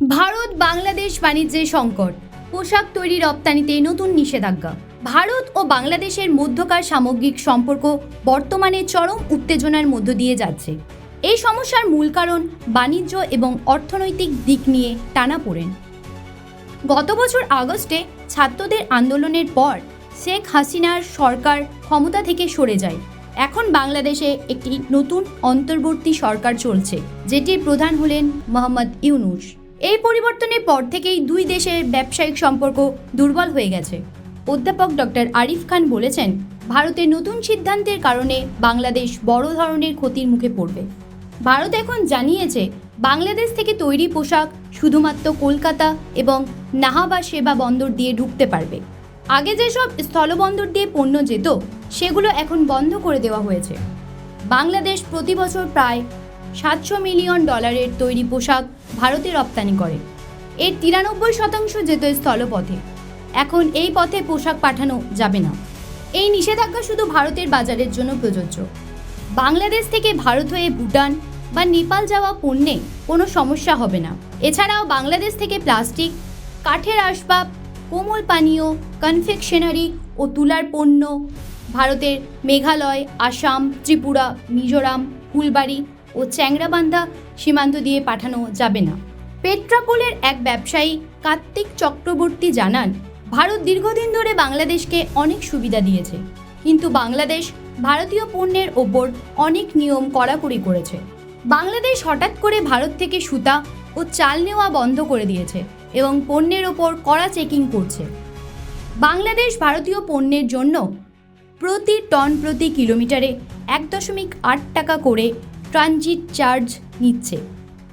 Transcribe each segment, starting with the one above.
ভারত বাংলাদেশ বাণিজ্যের সংকট। পোশাক তৈরি রপ্তানিতে নতুন নিষেধাজ্ঞা। ভারত ও বাংলাদেশের মধ্যকার সামগ্রিক সম্পর্ক বর্তমানে চরম উত্তেজনার মধ্য দিয়ে যাচ্ছে। এই সমস্যার মূল কারণ বাণিজ্য এবং অর্থনৈতিক দিক নিয়ে টানাপোড়েন গত বছর আগস্টে ছাত্রদের আন্দোলনের পর শেখ হাসিনার সরকার ক্ষমতা থেকে সরে যায়। এখন বাংলাদেশে একটি নতুন অন্তর্বর্তী সরকার চলছে, যেটির প্রধান হলেন মোহাম্মদ ইউনুস। এই পরিবর্তনের পর থেকেই দুই দেশের ব্যবসায়িক সম্পর্ক দুর্বল হয়ে গেছে। অধ্যাপক ডক্টর আরিফ খান বলেছেন ভারতের নতুন সিদ্ধান্তের কারণে বাংলাদেশ বড় ধরনের ক্ষতির মুখে পড়বে। ভারত এখন জানিয়েছে, বাংলাদেশ থেকে তৈরি পোশাক শুধুমাত্র কলকাতা এবং নাহাবা সেবা বন্দর দিয়ে ঢুকতে পারবে। আগে যেসব স্থলবন্দর দিয়ে পণ্য যেত, সেগুলো এখন বন্ধ করে দেওয়া হয়েছে। বাংলাদেশ প্রতি বছর প্রায় সাতশো মিলিয়ন ডলারের তৈরি পোশাক ভারতে রপ্তানি করে। এর তিরানব্বই শতাংশ যেত স্থলপথে। এখন এই পথে পোশাক পাঠানো যাবে না। এই নিষেধাজ্ঞা শুধু ভারতের বাজারের জন্য প্রযোজ্য। বাংলাদেশ থেকে ভারত হয়ে ভুটান বা নেপাল যাওয়া পণ্যে কোনো সমস্যা হবে না। এছাড়াও বাংলাদেশ থেকে প্লাস্টিক, কাঠের আসবাব, কোমল পানীয়, কনফেকশনারি ও তুলার পণ্য, ভারতের মেঘালয়, আসাম, ত্রিপুরা, মিজোরাম, ফুলবাড়ি ও চ্যাংরাবান্ধা সীমান্ত দিয়ে পাঠানো যাবে না। পেট্রাপোলের এক ব্যবসায়ী কার্তিক চক্রবর্তী জানান, ভারত দীর্ঘদিন ধরে বাংলাদেশকে অনেক সুবিধা দিয়েছে। কিন্তু বাংলাদেশ ভারতীয় পণ্যের ওপর অনেক নিয়ম কড়াকড়ি করেছে। বাংলাদেশ হঠাৎ করে ভারত থেকে সুতা ও চাল নেওয়া বন্ধ করে দিয়েছে এবং পণ্যের ওপর কড়া চেকিং করছে। বাংলাদেশ ভারতীয় পণ্যের জন্য প্রতি টন প্রতি কিলোমিটারে এক দশমিক আট টাকা করে ট্রানজিট চার্জ নিচ্ছে।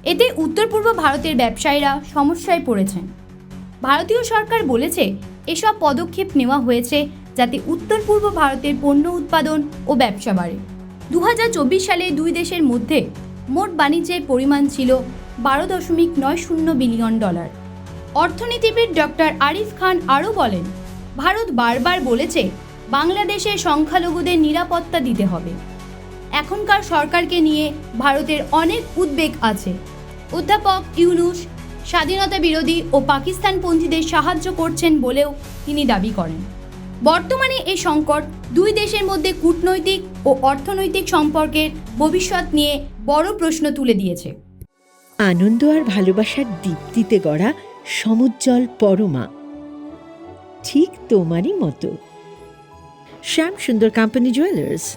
এতে উত্তর পূর্ব ভারতের ব্যবসায়ীরা সমস্যায় পড়েছেন। ভারতীয় সরকার বলেছে, এসব পদক্ষেপ নেওয়া হয়েছে যাতে উত্তর পূর্ব ভারতের পণ্য উৎপাদন ও ব্যবসা বাড়ে। দু হাজার চব্বিশ সালে দুই দেশের মধ্যে মোট বাণিজ্যের পরিমাণ ছিল বারো দশমিক নয় শূন্য বিলিয়ন ডলার। অর্থনীতিবিদ ডক্টর আরিফ খান আরও বলেন, ভারত বারবার বলেছে বাংলাদেশের সংখ্যালঘুদের নিরাপত্তা দিতে হবে। এখনকার সরকারকে নিয়ে ভারতের অনেক উদ্বেগ আছে। অধ্যাপক ইউনুস স্বাধীনতা বিরোধী ও পাকিস্তানপন্থীদের সাহায্য করছেন বলেও তিনি দাবি করেন। বর্তমানে এই সংকট দুই দেশের মধ্যে কূটনৈতিক ও অর্থনৈতিক সম্পর্কের ভবিষ্যৎ নিয়ে বড় প্রশ্ন তুলে দিয়েছে। আনন্দ আর ভালোবাসার দীপ্তিতে গড়া সমুজ্জ্বল পরমা। ঠিক তোমারই মতো। Shyam Sundar company jewellers